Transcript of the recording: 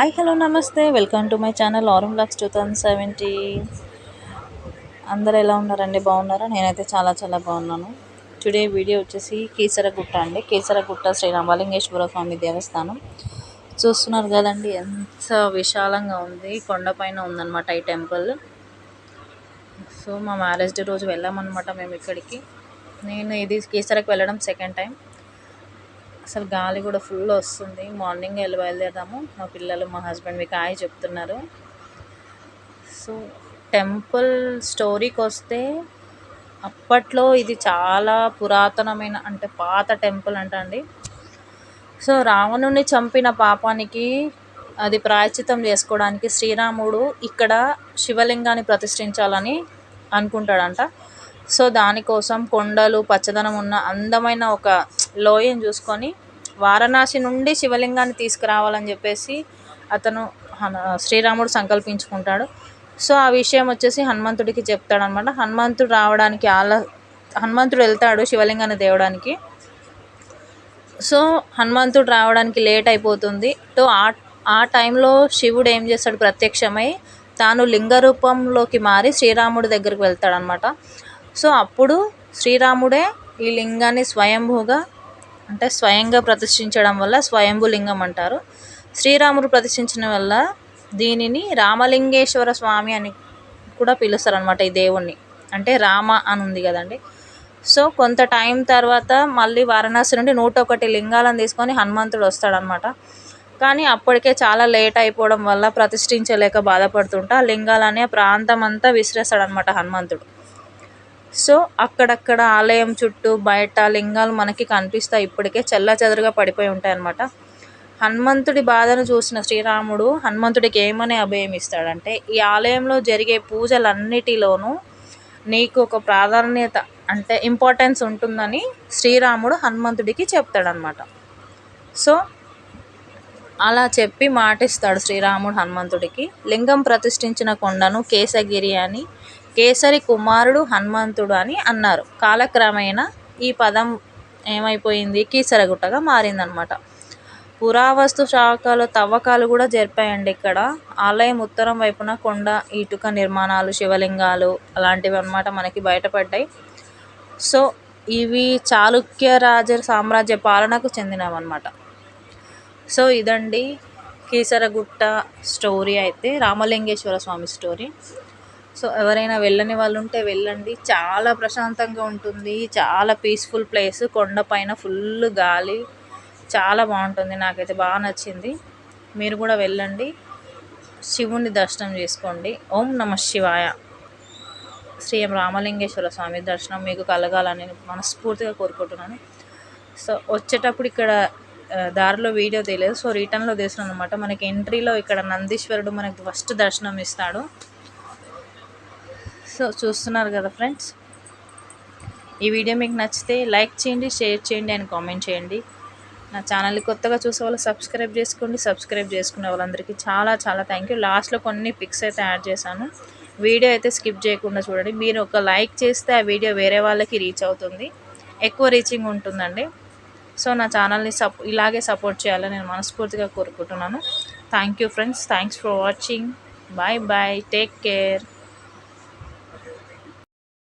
Hi hello నమస్తే. Welcome to my channel Aaram vlogs two thousand seventy అందరు ఎలా ఉన్నారండి? బాగున్నారా? నేనైతే చాలా చాలా బాగున్నాను. టుడే వీడియో వచ్చేసి కేసరగుట్ట అండి. కేసరగుట్ట శ్రీ రామలింగేశ్వర స్వామి దేవస్థానం. చూస్తున్నారు కదండి ఎంత విశాలంగా ఉంది. కొండపైన ఉందన్నమాట ఈ టెంపుల్. సో మా మ్యారేజ్ డే రోజు వెళ్ళామన్నమాట మేము ఇక్కడికి. నేను ఇది కేసరకు వెళ్ళడం సెకండ్ టైం అసలు గాలి కూడా ఫుల్ వస్తుంది. మార్నింగ్ వెళ్ళి బయలుదేరదాము. మా పిల్లలు మా హస్బెండ్ మీకు హాయ్ చెప్తున్నారు. సో టెంపుల్ స్టోరీకి వస్తే అప్పట్లో ఇది చాలా పురాతనమైన అంటే పాత టెంపుల్ అంట అండి. సో రావణుని చంపిన పాపానికి అది ప్రాయశ్చితం చేసుకోవడానికి శ్రీరాముడు ఇక్కడ శివలింగాన్ని ప్రతిష్ఠించాలని అనుకుంటాడంట. సో దానికోసం కొండలు పచ్చదనం ఉన్న అందమైన ఒక లోయని చూసుకొని వారణాసి నుండి శివలింగాన్ని తీసుకురావాలని చెప్పేసి అతను శ్రీరాముడు సంకల్పించుకుంటాడు. సో ఆ విషయం వచ్చేసి హనుమంతుడికి చెప్తాడనమాట. హనుమంతుడు రావడానికి ఆల హనుమంతుడు వెళ్తాడు శివలింగాన్ని తేవడానికి. సో హనుమంతుడు రావడానికి లేట్ అయిపోతుంది. సో ఆ ఆ టైంలో శివుడు ఏం చేస్తాడు ప్రత్యక్షమై తాను లింగ రూపంలోకి మారి శ్రీరాముడి దగ్గరికి వెళ్తాడనమాట. సో అప్పుడు శ్రీరాముడే ఈ లింగాన్ని స్వయంభూగా అంటే స్వయంగా ప్రతిష్ఠించడం వల్ల స్వయంభూ లింగం అంటారు. శ్రీరాముడు ప్రతిష్ఠించిన వల్ల దీనిని రామలింగేశ్వర స్వామి అని కూడా పిలుస్తారు అనమాట ఈ దేవుణ్ణి. అంటే రామ అని ఉంది కదండి. సో కొంత టైం తర్వాత మళ్ళీ వారణాసి నుండి నూట ఒకటి లింగాలను తీసుకొని హనుమంతుడు వస్తాడనమాట కానీ అప్పటికే చాలా లేట్ అయిపోవడం వల్ల ప్రతిష్ఠించలేక బాధపడుతుంటా లింగాలనే ప్రాంతం అంతా విసిరేస్తాడనమాట హనుమంతుడు. సో అక్కడక్కడ ఆలయం చుట్టూ బయట లింగాలు మనకి కనిపిస్తాయి. ఇప్పటికే చెల్ల చెదరుగా పడిపోయి ఉంటాయి అన్నమాట. హనుమంతుడి బాధను చూసిన శ్రీరాముడు హనుమంతుడికి ఏమని అభయం ఇస్తాడంటే ఈ ఆలయంలో జరిగే పూజలన్నిటిలోనూ నీకు ఒక ప్రాధాన్యత అంటే ఇంపార్టెన్స్ ఉంటుందని శ్రీరాముడు హనుమంతుడికి చెప్తాడనమాట సో అలా చెప్పి మాటిస్తాడు శ్రీరాముడు హనుమంతుడికి. లింగం ప్రతిష్ఠించిన కొండను కేశగిరి అని కేసరి కుమారుడు హనుమంతుడు అని అన్నారు. కాలక్రమేణా ఈ పదం ఏమైపోయింది? కీసరగుట్టగా మారిందనమాట పురావస్తు శాఖలు తవ్వకాలు కూడా జరిపాయండి ఇక్కడ. ఆలయం ఉత్తరం వైపున కొండ ఇటుక నిర్మాణాలు శివలింగాలు అలాంటివి అనమాట మనకి బయటపడ్డాయి. సో ఇవి చాళుక్య రాజ సామ్రాజ్య పాలనకు చెందినవన్నమాట. సో ఇదండి కీసరగుట్ట స్టోరీ అయితే రామలింగేశ్వర స్వామి స్టోరీ. సో ఎవరైనా వెళ్ళని వాళ్ళు ఉంటే వెళ్ళండి. చాలా ప్రశాంతంగా ఉంటుంది. చాలా పీస్ఫుల్ ప్లేస్ కొండపైన ఫుల్ గాలి. చాలా బాగుంటుంది. నాకైతే బాగా నచ్చింది. మీరు కూడా వెళ్ళండి. శివుని దర్శనం చేసుకోండి. ఓం నమ శివాయ. శ్రీ రామలింగేశ్వర స్వామి దర్శనం మీకు కలగాలని మనస్ఫూర్తిగా కోరుకుంటున్నాను. సో వచ్చేటప్పుడు ఇక్కడ దారిలో వీడియో తెలియదు. సో రిటర్న్లో తీస్తున్నాను అనమాట మనకి ఎంట్రీలో ఇక్కడ నందీశ్వరుడు మనకి ఫస్ట్ దర్శనం ఇస్తాడు. సో చూస్తున్నారు కదా ఫ్రెండ్స్? ఈ వీడియో మీకు నచ్చితే లైక్ చేయండి షేర్ చేయండి అండ్ కామెంట్ చేయండి. నా ఛానల్ని కొత్తగా చూసే వాళ్ళు సబ్స్క్రైబ్ చేసుకోండి సబ్స్క్రైబ్ చేసుకునే వాళ్ళందరికీ చాలా చాలా థ్యాంక్ యూ లాస్ట్లో కొన్ని పిక్స్ అయితే యాడ్ చేశాను. వీడియో అయితే స్కిప్ చేయకుండా చూడండి. మీరు ఒక లైక్ చేస్తే ఆ వీడియో వేరే వాళ్ళకి రీచ్ అవుతుంది. ఎక్కువ రీచింగ్ ఉంటుందండి. సో నా ఛానల్ని సప్ ఇలాగే సపోర్ట్ చేయాలని నేను మనస్ఫూర్తిగా కోరుకుంటున్నాను. Thank you friends thanks for watching bye bye take care